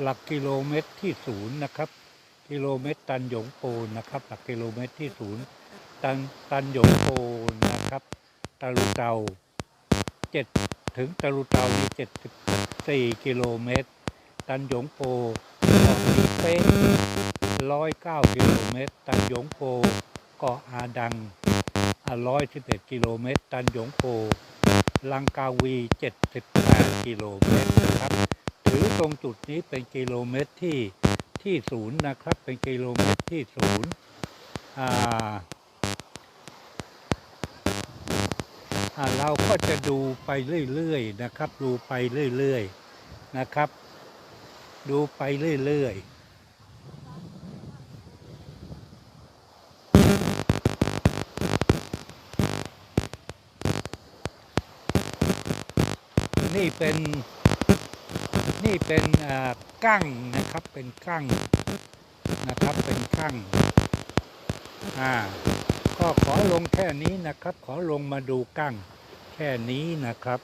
หลักกิโลเมตรที่ศูนย์นะครับ กิโลเมตรตันหยงโปนนะครับ หลักกิโลเมตรที่ศูนย์ตันตันหยงโปนนะครับตะลุเตาเจ็ดถึงตะลุเตามีเจ็ดสิบสี่กิโลเมตร ตันหยงโปเกาะลีเป้ร้อยเก้ากิโลเมตร ตันหยงโปเกาะอาดังร้อยสิบเอ็ดกิโลเมตร ตันหยงโปลังกาวี 78 กิโลเมตรนะครับ ตรงจุดนี้เป็นกิโลเมตรที่ที่ศูนย์นะครับ เป็นกิโลเมตรที่ศูนย์อ่าเราก็จะดูไปเรื่อยๆนะครับ ดูไปเรื่อยๆนะครับ ดูไปเรื่อยๆนี่เป็น นี่เป็นอ่ากั้งนะครับเป็นกั้งนะครับเป็นกั้งอ่าก็ขอลงแค่นี้นะครับ ขอลงมาดูกั้งแค่นี้นะครับ